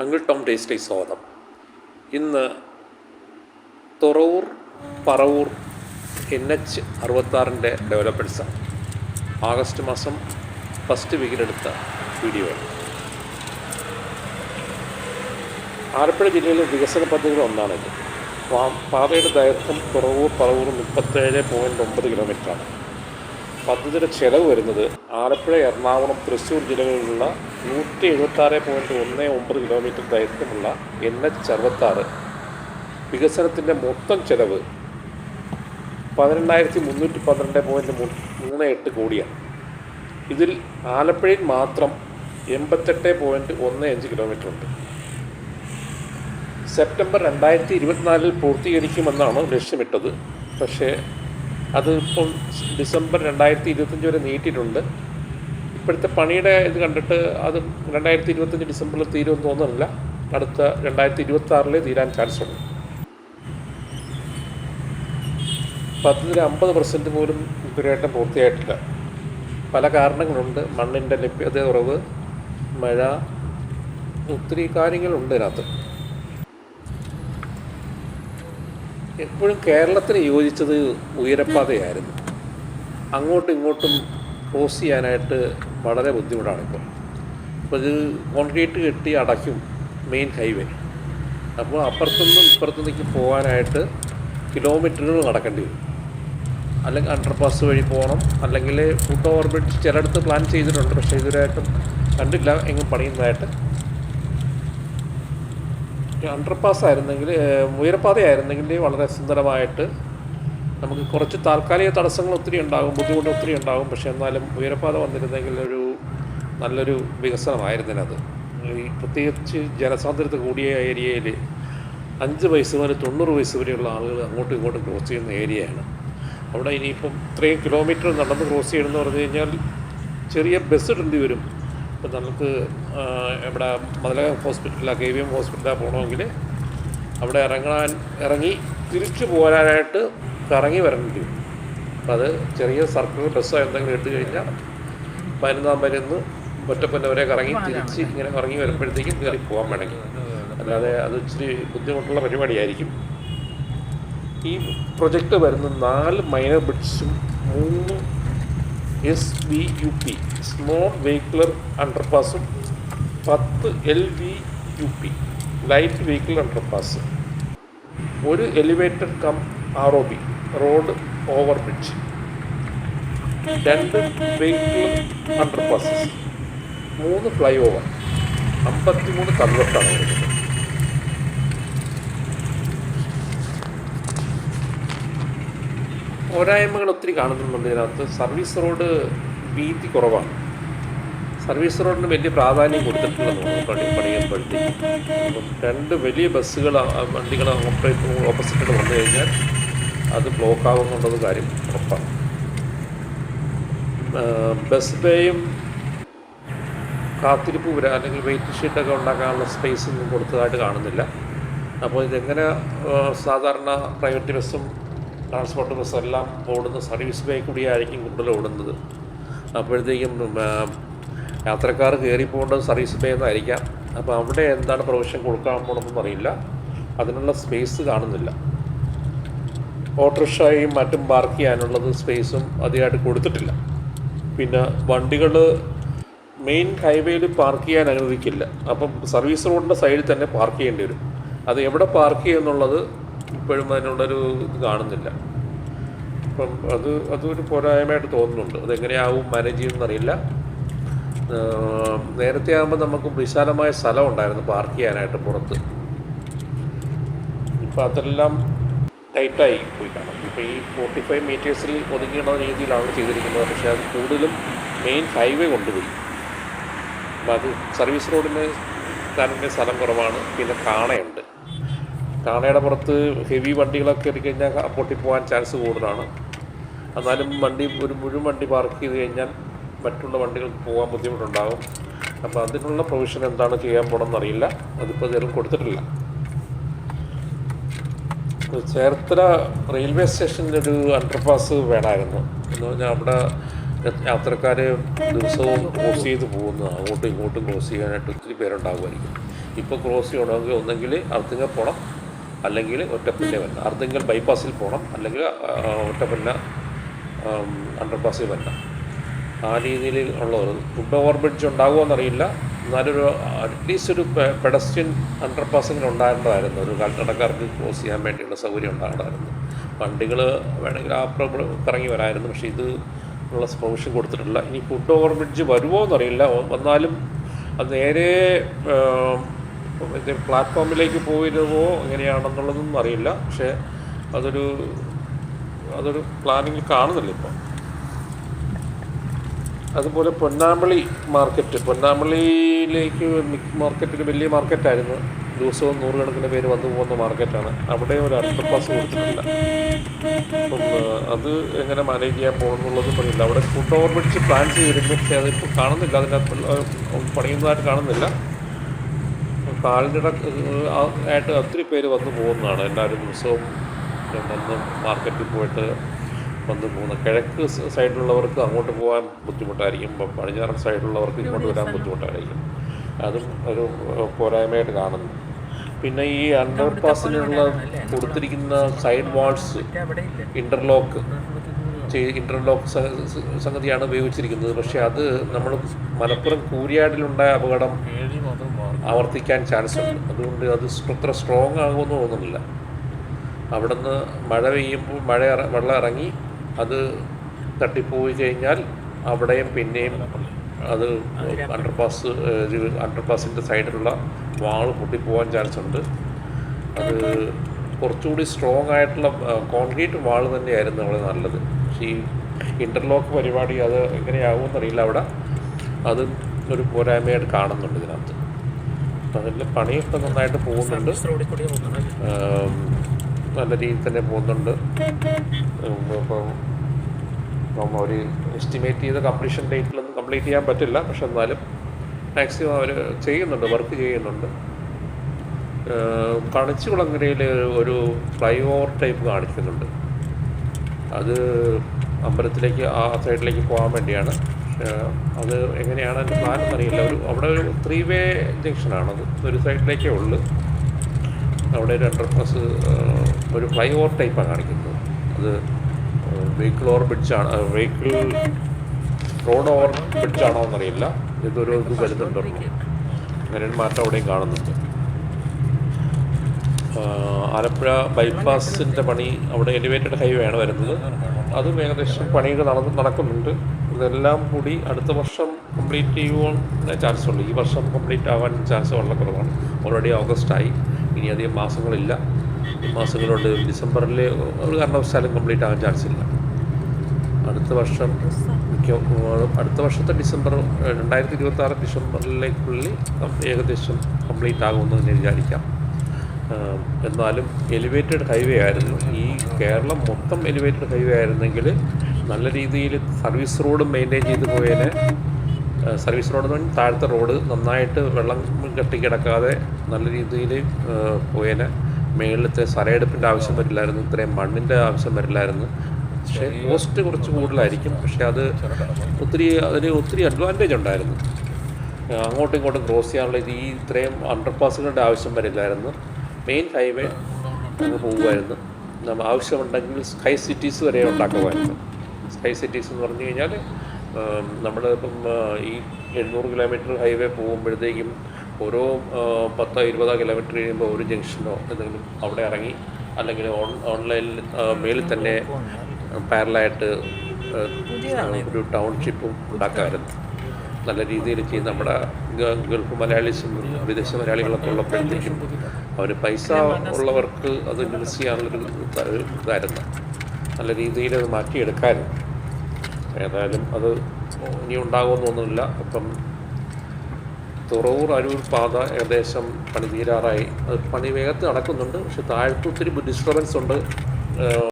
Uncle Tom ടേസ്റ്റിലേക്ക് സ്വാഗതം ഇന്ന് തുറവൂർ പറവൂർ എൻ എച്ച് അറുപത്താറിന്റെ ഡെവലപ്മെന്റ്സാണ് ആഗസ്റ്റ് മാസം ഫസ്റ്റ് വീക്കിലെടുത്ത വീഡിയോ ആലപ്പുഴ ജില്ലയിലെ വികസന പദ്ധതികൾ ഒന്നാണിത് പാതയുടെ ദൈർഘ്യം തുറവൂർ പറവൂർ മുപ്പത്തേഴ് പോയിന്റ് ഒമ്പത് കിലോമീറ്ററാണ്. പദ്ധതിയുടെ ചെലവ് വരുന്നത് ആലപ്പുഴ എറണാകുളം തൃശ്ശൂർ ജില്ലകളിലുള്ള നൂറ്റി എഴുപത്താറ് പോയിന്റ് ഒന്ന് ഒമ്പത് കിലോമീറ്റർ ദൈർഘ്യമുള്ള എൻ എച്ച് അറുപത്താറ് വികസനത്തിന്റെ മൊത്തം ചെലവ് പതിനെണ്ണായിരത്തി മുന്നൂറ്റി പന്ത്രണ്ട് പോയിന്റ് മൂന്ന് എട്ട് കോടിയാണ്. ഇതിൽ ആലപ്പുഴയിൽ മാത്രം എൺപത്തെട്ട് പോയിന്റ് ഒന്ന് അഞ്ച് കിലോമീറ്റർ ഉണ്ട്. സെപ്റ്റംബർ രണ്ടായിരത്തി ഇരുപത്തിനാലിൽ പൂർത്തീകരിക്കുമെന്നാണ് ലക്ഷ്യമിട്ടത്. പക്ഷേ അത് ഇപ്പോൾ ഡിസംബർ രണ്ടായിരത്തി ഇരുപത്തഞ്ച് വരെ നീട്ടിയിട്ടുണ്ട്. ഇപ്പോഴത്തെ പണിയുടെ ഇത് കണ്ടിട്ട് അത് രണ്ടായിരത്തി ഇരുപത്തഞ്ച് ഡിസംബറിൽ തീരുമെന്ന് തോന്നുന്നില്ല. അടുത്ത രണ്ടായിരത്തി ഇരുപത്തി ആറിലെ തീരാൻ ചാൻസ് ഉണ്ട് പദ്ധതിയുടെ അമ്പത് പെർസെന്റ് പോലും ഇതുവരെയായിട്ടും പൂർത്തിയായിട്ടില്ല. പല കാരണങ്ങളുണ്ട്. മണ്ണിന്റെ ലഭ്യത കുറവ് മഴ ഒത്തിരി കാര്യങ്ങളുണ്ട് ഇതിനകത്ത്. എപ്പോഴും കേരളത്തിന് യോജിച്ചത് ഉയരപ്പാതയായിരുന്നു. അങ്ങോട്ടും ഇങ്ങോട്ടും ക്രോസ് ചെയ്യാനായിട്ട് വളരെ ബുദ്ധിമുട്ടാണ് ഇപ്പോൾ അപ്പോൾ ഇത് കോൺക്രീറ്റ് കെട്ടി അടയ്ക്കും മെയിൻ ഹൈവേ. അപ്പോൾ അപ്പുറത്തുനിന്നും ഇപ്പുറത്തുനിന്നേക്ക് പോകാനായിട്ട് കിലോമീറ്ററുകൾ നടക്കേണ്ടി വരും. അല്ലെങ്കിൽ അണ്ടർപാസ് വഴി പോകണം. അല്ലെങ്കിൽ ഫുഡ് ഓവർ ബ്രിഡ്ജ് ചിലയിടത്ത് പ്ലാൻ ചെയ്തിട്ടുണ്ട്. പക്ഷേ ഇതുവരെയായിട്ടും കണ്ടില്ല. എങ്ങും പണിയുന്നതായിട്ട്. അണ്ടർപാസ് ആയിരുന്നെങ്കിൽ ഉയരപ്പാതയായിരുന്നെങ്കിൽ വളരെ സുന്ദരമായിട്ട് നമുക്ക് കുറച്ച് താൽക്കാലിക തടസ്സങ്ങൾ ഒത്തിരി ഉണ്ടാകും ബുദ്ധിമുട്ട് ഒത്തിരി ഉണ്ടാകും. പക്ഷേ എന്നാലും ഉയരപ്പാത വന്നിരുന്നെങ്കിൽ ഒരു നല്ലൊരു വികസനമായിരുന്നതിനത് ഈ പ്രത്യേകിച്ച് ജനസാന്ദ്രത കൂടിയ ഏരിയയിൽ അഞ്ച് വയസ്സ് മുതൽ തൊണ്ണൂറ് വയസ്സ് വരെയുള്ള ആളുകൾ അങ്ങോട്ടും ഇങ്ങോട്ടും ക്രോസ് ചെയ്യുന്ന ഏരിയയാണ്. അവിടെ ഇനിയിപ്പം ഇത്രയും കിലോമീറ്റർ നടന്ന് ക്രോസ് ചെയ്യണമെന്ന് പറഞ്ഞു കഴിഞ്ഞാൽ ചെറിയ ബസ് ഇടേണ്ടി വരും. ഇപ്പം നമുക്ക് ഇവിടെ മതല ഹോസ്പിറ്റലിലാണ് കെ വി എം ഹോസ്പിറ്റലിലാണ് പോകണമെങ്കിൽ അവിടെ ഇറങ്ങാൻ ഇറങ്ങി തിരിച്ചു പോരാനായിട്ട് കറങ്ങി വരേണ്ടി വരും അപ്പം അത് ചെറിയ സർക്കിൾ ബസ്സോ എന്തെങ്കിലും എടുത്തു കഴിഞ്ഞാൽ പതിനൊന്നാം മരുന്ന് ഒറ്റപ്പന്ന വരെ കറങ്ങി തിരിച്ച് ഇങ്ങനെ ഇറങ്ങി വരുമ്പോഴത്തേക്കും കയറി പോകാൻ വേണമെങ്കിൽ. അല്ലാതെ അത് ഇച്ചിരി ബുദ്ധിമുട്ടുള്ള പരിപാടിയായിരിക്കും. ഈ പ്രൊജക്റ്റ് വരുന്ന നാല് മൈനർ ബിഡ്സും മൂന്ന് S B U P small vehicular അണ്ടർപാസും പത്ത് L V U P light vehicle underpass. ഒരു elevated cum R O B road over bridge രണ്ട് വെഹിക്കിൾ അണ്ടർപാസസ്. മൂന്ന് ഫ്ലൈ ഓവർ അമ്പത്തിമൂന്ന് കൺവെർട്ടാണ് വരുന്നത്. പോരായ്മകൾ ഒത്തിരി കാണുന്നുണ്ട് ഇതിനകത്ത്. സർവീസ് റോഡ് വീതി കുറവാണ്. സർവീസ് റോഡിന് വലിയ പ്രാധാന്യം കൊടുത്തിട്ടുള്ളത് പണി പണിയുമ്പോഴത്തേക്ക്. രണ്ട് വലിയ ബസ്സുകൾ വണ്ടികൾ ഓപ്പറേറ്റ് ഓപ്പോസിറ്റ് വന്നു കഴിഞ്ഞാൽ അത് ബ്ലോക്ക് ആകുന്നുള്ളത് കാര്യം ഉറപ്പാണ്. ബസ് ബേയും കാത്തിരിപ്പ് വരിക അല്ലെങ്കിൽ വെയിറ്റ് ഷീറ്റൊക്കെ ഉണ്ടാക്കാനുള്ള സ്പേസ് ഒന്നും കൊടുത്തതായിട്ട് കാണുന്നില്ല. അപ്പോൾ ഇതെങ്ങനെ സാധാരണ പ്രൈവറ്റ് ബസ്സും ട്രാൻസ്പോർട്ട് ബസ്സും എല്ലാം ഓടുന്ന സർവീസ് ബേ കൂടിയായിരിക്കും കൂടുതൽ ഓടുന്നത്? അപ്പോഴത്തേക്കും യാത്രക്കാർ കയറി പോകേണ്ടത് സർവീസ് ബേ എന്നായിരിക്കാം. അപ്പോൾ അവിടെ എന്താണ് പ്രൊവിഷൻ കൊടുക്കാൻ പോകണമെന്ന് അറിയില്ല. അതിനുള്ള സ്പേസ് കാണുന്നില്ല. ഓട്ടോറിക്ഷയും മറ്റും പാർക്ക് ചെയ്യാനുള്ളത് സ്പേസും അധികമായിട്ട് കൊടുത്തിട്ടില്ല. പിന്നെ വണ്ടികൾ മെയിൻ ഹൈവേയിൽ പാർക്ക് ചെയ്യാൻ അനുവദിക്കില്ല. അപ്പം സർവീസ് റോഡിന്റെ സൈഡിൽ തന്നെ പാർക്ക് ചെയ്യേണ്ടി വരും. അത് എവിടെ പാർക്ക് ചെയ്യുന്നുള്ളത് ഇപ്പോഴും അതിനുള്ളൊരു ഇത് കാണുന്നില്ല. അപ്പം അത് അതൊരു പോരായ്മയായിട്ട് തോന്നുന്നുണ്ട്. അതെങ്ങനെയാവും മാനേജ് ചെയ്യുമെന്നറിയില്ല നേരത്തെ ആകുമ്പോൾ നമുക്ക് വിശാലമായ സ്ഥലം ഉണ്ടായിരുന്നു പാർക്ക് ചെയ്യാനായിട്ട് പുറത്ത്. ഇപ്പോൾ അതെല്ലാം ടൈറ്റായി പോയി കാണും. ഇപ്പോൾ ഈ ഫോർട്ടി ഫൈവ് മീറ്റേഴ്സിൽ ഒതുങ്ങിയുള്ള രീതിയിലാണ് ചെയ്തിരിക്കുന്നത്. പക്ഷേ അത് കൂടുതലും മെയിൻ ഹൈവേ കൊണ്ടുപോയി. അപ്പോൾ അത് സർവീസ് റോഡിന് തന്നെ സ്ഥലം കുറവാണ്. പിന്നെ കാണയുണ്ട്. കാണയുടെ പുറത്ത് ഹെവി വണ്ടികളൊക്കെ എത്തിക്കഴിഞ്ഞാൽ പൊട്ടിപ്പോകാൻ ചാൻസ് കൂടുതലാണ്. എന്നാലും വണ്ടി ഒരു മുഴുവൻ വണ്ടി പാർക്ക് ചെയ്ത് കഴിഞ്ഞാൽ മറ്റുള്ള വണ്ടികൾക്ക് പോകാൻ ബുദ്ധിമുട്ടുണ്ടാകും. അപ്പോൾ അതിനുള്ള പ്രൊവിഷൻ എന്താണ് ചെയ്യാൻ പോകണമെന്ന് അറിയില്ല അതിപ്പോൾ ഇതുവരെ കൊടുത്തിട്ടില്ല. ചേർത്തല റെയിൽവേ സ്റ്റേഷനിൽ ഒരു അണ്ടർപാസ് വേണമായിരുന്നു എന്ന് പറഞ്ഞാൽ അവിടെ യാത്രക്കാർ ദിവസവും ക്രോസ് ചെയ്ത് പോകുന്നു അങ്ങോട്ടും ഇങ്ങോട്ടും ക്രോസ് ചെയ്യാനായിട്ട് ഒത്തിരി പേരുണ്ടാകുമായിരിക്കും ഇപ്പോൾ ക്രോസ് ചെയ്യണമെങ്കിൽ ഒന്നെങ്കിൽ അർത്തിങ്കൽ പോകണം അല്ലെങ്കിൽ ഒറ്റപ്പല്ലേ വരണം. അർത്തിങ്കൽ ബൈപ്പാസിൽ പോകണം അല്ലെങ്കിൽ ആ, വരണം ആ രീതിയിൽ ഉള്ളവർ ഫുഡ് ഓവർ ബ്രിഡ്ജ് ഉണ്ടാകുമോയെന്നറിയില്ല എന്നാലൊരു അറ്റ്ലീസ്റ്റ് ഒരു പെഡസ്റ്റിൻ അണ്ടർപാസിങ്ങിൽ ഉണ്ടാകേണ്ടതായിരുന്നു. ഒരു കാൽനടക്കാർക്ക് ക്രോസ് ചെയ്യാൻ വേണ്ടിയുള്ള സൗകര്യം ഉണ്ടാകണമായിരുന്നു വണ്ടികൾ വേണമെങ്കിൽ ആ കറങ്ങി വരായിരുന്നു. പക്ഷേ ഇത് ഉള്ള പ്രൊവിഷൻ കൊടുത്തിട്ടില്ല. ഇനി ഫുഡ് ഓവർ ബ്രിഡ്ജ് വരുമോ എന്നറിയില്ല വന്നാലും അത് നേരെ പ്ലാറ്റ്ഫോമിലേക്ക് പോയിരുമോ എങ്ങനെയാണെന്നുള്ളതൊന്നും അറിയില്ല. പക്ഷേ അതൊരു അതൊരു പ്ലാനിങ്ങിൽ കാണുന്നില്ല ഇപ്പം. അതുപോലെ പൊന്നാമ്പളി മാർക്കറ്റ് പൊന്നാമ്പളിയിലേക്ക് മാർക്കറ്റിന് വലിയ മാർക്കറ്റായിരുന്നു ദിവസവും നൂറുകണക്കിന് പേര് വന്നു പോകുന്ന മാർക്കറ്റാണ് അവിടെ ഒരു അണ്ടർ പാസ് കൊടുത്തിട്ടില്ല. അപ്പം അത് എങ്ങനെ മാനേജ് ചെയ്യാൻ പോകുന്നുള്ളത് പറയില്ല അവിടെ ഫുഡ് ഓവർ പിടിച്ച് പ്ലാൻ ചെയ്തിരുന്നു. പക്ഷേ അതിപ്പോൾ കാണുന്നില്ല. അതിനകത്ത് പണിയുന്നതായിട്ട് കാണുന്നില്ല. കാലിനിട ആയിട്ട് ഒത്തിരി പേര് വന്നു പോകുന്നതാണ്. എല്ലാവരും ദിവസവും വന്ന് മാർക്കറ്റിൽ പോയിട്ട് വന്ന് പോകുന്നത് കിഴക്ക് സൈഡിലുള്ളവർക്ക് അങ്ങോട്ട് പോകാൻ ബുദ്ധിമുട്ടായിരിക്കും. പടിഞ്ഞാറൻ സൈഡിലുള്ളവർക്ക് ഇങ്ങോട്ട് വരാൻ ബുദ്ധിമുട്ടായിരിക്കും. അതും ഒരു പോരായ്മയായിട്ട് കാണുന്നു. പിന്നെ ഈ അണ്ടർ പാസിനുള്ള കൊടുത്തിരിക്കുന്ന സൈഡ് വാൾസ് ഇന്റർലോക്ക് ഇന്റർലോക്ക് സംഗതിയാണ് ഉപയോഗിച്ചിരിക്കുന്നത്. പക്ഷേ അത് നമ്മൾ മലപ്പുറം കൂരിയാടിലുണ്ടായ അപകടം ആവർത്തിക്കാൻ ചാൻസ് ഉണ്ട്. അതുകൊണ്ട് അത് അത്ര സ്ട്രോങ് ആകുമെന്ന് തോന്നുന്നില്ല. അവിടുന്ന് മഴ പെയ്യുമ്പോൾ മഴ വെള്ളം ഇറങ്ങി അത് തട്ടിപ്പോയി കഴിഞ്ഞാൽ അവിടെയും പിന്നെയും അത് അണ്ടർപാസ് അണ്ടർപാസിന്റെ സൈഡിലുള്ള വാൾ പൊട്ടിപ്പോകാൻ ചാൻസ് ഉണ്ട് അത് കുറച്ചുകൂടി സ്ട്രോങ് ആയിട്ടുള്ള കോൺക്രീറ്റ് വാൾ തന്നെയായിരുന്നു അവിടെ നല്ലത്. പക്ഷേ ഈ ഇന്റർലോക്ക് പരിപാടി അത് എങ്ങനെയാകുമെന്നറിയില്ല അവിടെ. അത് ഒരു പോരായ്മയായിട്ട് കാണുന്നുണ്ട് ഇതിനകത്ത്. അതിന്റെ അതിൽ പണിയൊക്കെ നന്നായിട്ട് പോകുന്നുണ്ട്. നല്ല രീതിയിൽ തന്നെ പോകുന്നുണ്ട്. ഇപ്പം ഇപ്പം അവർ എസ്റ്റിമേറ്റ് ചെയ്ത കംപ്ലീഷൻ ഡേറ്റിലൊന്നും കംപ്ലീറ്റ് ചെയ്യാൻ പറ്റില്ല. പക്ഷെ എന്നാലും മാക്സിമം അവർ ചെയ്യുന്നുണ്ട് വർക്ക് ചെയ്യുന്നുണ്ട്. കണിച്ചുകുളങ്ങരയിൽ ഒരു ഫ്ലൈ ഓവർ ടൈപ്പ് കാണിക്കുന്നുണ്ട്. അത് അമ്പലത്തിലേക്ക് ആ സൈഡിലേക്ക് പോകാൻ വേണ്ടിയാണ്. അത് എങ്ങനെയാണ് അതിന്റെ പ്ലാൻ എന്നറിയില്ല ഒരു അവിടെ ഒരു ത്രീ വേ ജംഗ്ഷനാണത് ഒരു സൈഡിലേക്കേ ഉള്ളൂ. അവിടെ ഒരു അണ്ടർപാസ് ഒരു ഫ്ലൈ ഓവർ ടൈപ്പാണ് കാണിക്കുന്നത്. അത് വെഹിക്കിൾ ഓവർ ബ്രിഡ്ജാണ് വെഹിക്കിൾ റോഡ് ഓവർ ബ്രിഡ്ജാണോ എന്നറിയില്ല ഇതൊരു ഇത് വരുന്നുണ്ടോ. അങ്ങനെ മാറ്റം അവിടെയും കാണുന്നുണ്ട്. ആലപ്പുഴ ബൈപ്പാസിന്റെ പണി അവിടെ എലിവേറ്റഡ് ഹൈവേ ആണ് വരുന്നത്. അതും ഏകദേശം പണികൾ നടന്ന് നടക്കുന്നുണ്ട്. ഇതെല്ലാം കൂടി അടുത്ത വർഷം കംപ്ലീറ്റ് ചെയ്യുവാൻ ചാൻസ് ഉണ്ട് ഈ വർഷം കംപ്ലീറ്റ് ആവാൻ ചാൻസ് വളരെ കുറവാണ്. ഓൾറെഡി ഓഗസ്റ്റായി ഇനി അധികം മാസങ്ങളില്ല. മാസങ്ങളുണ്ട് ഡിസംബറിൽ ഒരു കാരണവശാലും കംപ്ലീറ്റ് ആകാൻ ചാൻസ് ഇല്ല. അടുത്ത വർഷം മിക്ക അടുത്ത വർഷത്തെ ഡിസംബർ രണ്ടായിരത്തി ഇരുപത്തി ആറ് ഡിസംബറിലേക്കുള്ളിൽ ഏകദേശം കംപ്ലീറ്റ് ആകുമെന്ന് തന്നെ വിചാരിക്കാം. എന്നാലും എലിവേറ്റഡ് ഹൈവേ ആയിരുന്നു. ഈ കേരളം മൊത്തം എലിവേറ്റഡ് ഹൈവേ ആയിരുന്നെങ്കിൽ നല്ല രീതിയിൽ സർവീസ് റോഡ് മെയിന്റെയിൻ ചെയ്തു പോയതിനെ ആഹ്, സർവീസ് റോഡ് താഴത്തെ റോഡ് നന്നായിട്ട് വെള്ളം കെട്ടിക്കിടക്കാതെ നല്ല രീതിയിൽ പോയേന്. മേളിലത്തെ സരയെടുപ്പിന്റെ ആവശ്യം വരില്ലായിരുന്നു ഇത്രയും മണ്ണിന്റെ ആവശ്യം വരില്ലായിരുന്നു. പക്ഷേ കോസ്റ്റ് കുറച്ച് കൂടുതലായിരിക്കും. പക്ഷേ അത് ഒത്തിരി അതിന് ഒത്തിരി അഡ്വാന്റേജ് ഉണ്ടായിരുന്നു. അങ്ങോട്ടും ഇങ്ങോട്ടും ക്രോസ് ചെയ്യാനുള്ള ഇത് ഈ ഇത്രയും അണ്ടർപാസുകളുടെ ആവശ്യം വരില്ലായിരുന്നു. മെയിൻ ഹൈവേ അങ്ങ് പോകുമായിരുന്നു. നമ്മൾ ആവശ്യമുണ്ടെങ്കിൽ സ്കൈ സിറ്റീസ് വരെ ഉണ്ടാക്കുമായിരുന്നു. സ്കൈ സിറ്റീസ് എന്ന് പറഞ്ഞു കഴിഞ്ഞാൽ നമ്മൾ ഇപ്പം ഈ എഴുന്നൂറ് കിലോമീറ്റർ ഹൈവേ പോകുമ്പോഴത്തേക്കും ഓരോ പത്തോ ഇരുപതോ കിലോമീറ്റർ കഴിയുമ്പോൾ ഒരു ജംഗ്ഷനോ എന്തെങ്കിലും അവിടെ ഇറങ്ങി അല്ലെങ്കിൽ ഓൺ ഓൺലൈനിൽ മേളിൽ തന്നെ പാരലായിട്ട് ഒരു ടൗൺഷിപ്പും ഉണ്ടാക്കാമായിരുന്നു നല്ല രീതിയിൽ ചെയ്ത് നമ്മുടെ ഗൾഫ് മലയാളീസും വിദേശ മലയാളികളൊക്കെ ഉള്ളപ്പോഴത്തേക്കും അവർ പൈസ ഉള്ളവർക്ക് അത് ഇൻവെസ്റ്റ് ചെയ്യാനുള്ളൊരു ഇതായിരുന്നു. നല്ല രീതിയിൽ അത് മാറ്റിയെടുക്കാനും ഏതായാലും അത് ഇനി ഉണ്ടാകുമെന്ന് തോന്നുന്നില്ല അപ്പം തുറവൂർ അരൂർ പാത ഏകദേശം പണി തീരാറായി അത് പണി വേഗത്തിൽ നടക്കുന്നുണ്ട്. പക്ഷെ താഴത്ത് ഒത്തിരി ഡിസ്റ്റർബൻസ് ഉണ്ട്.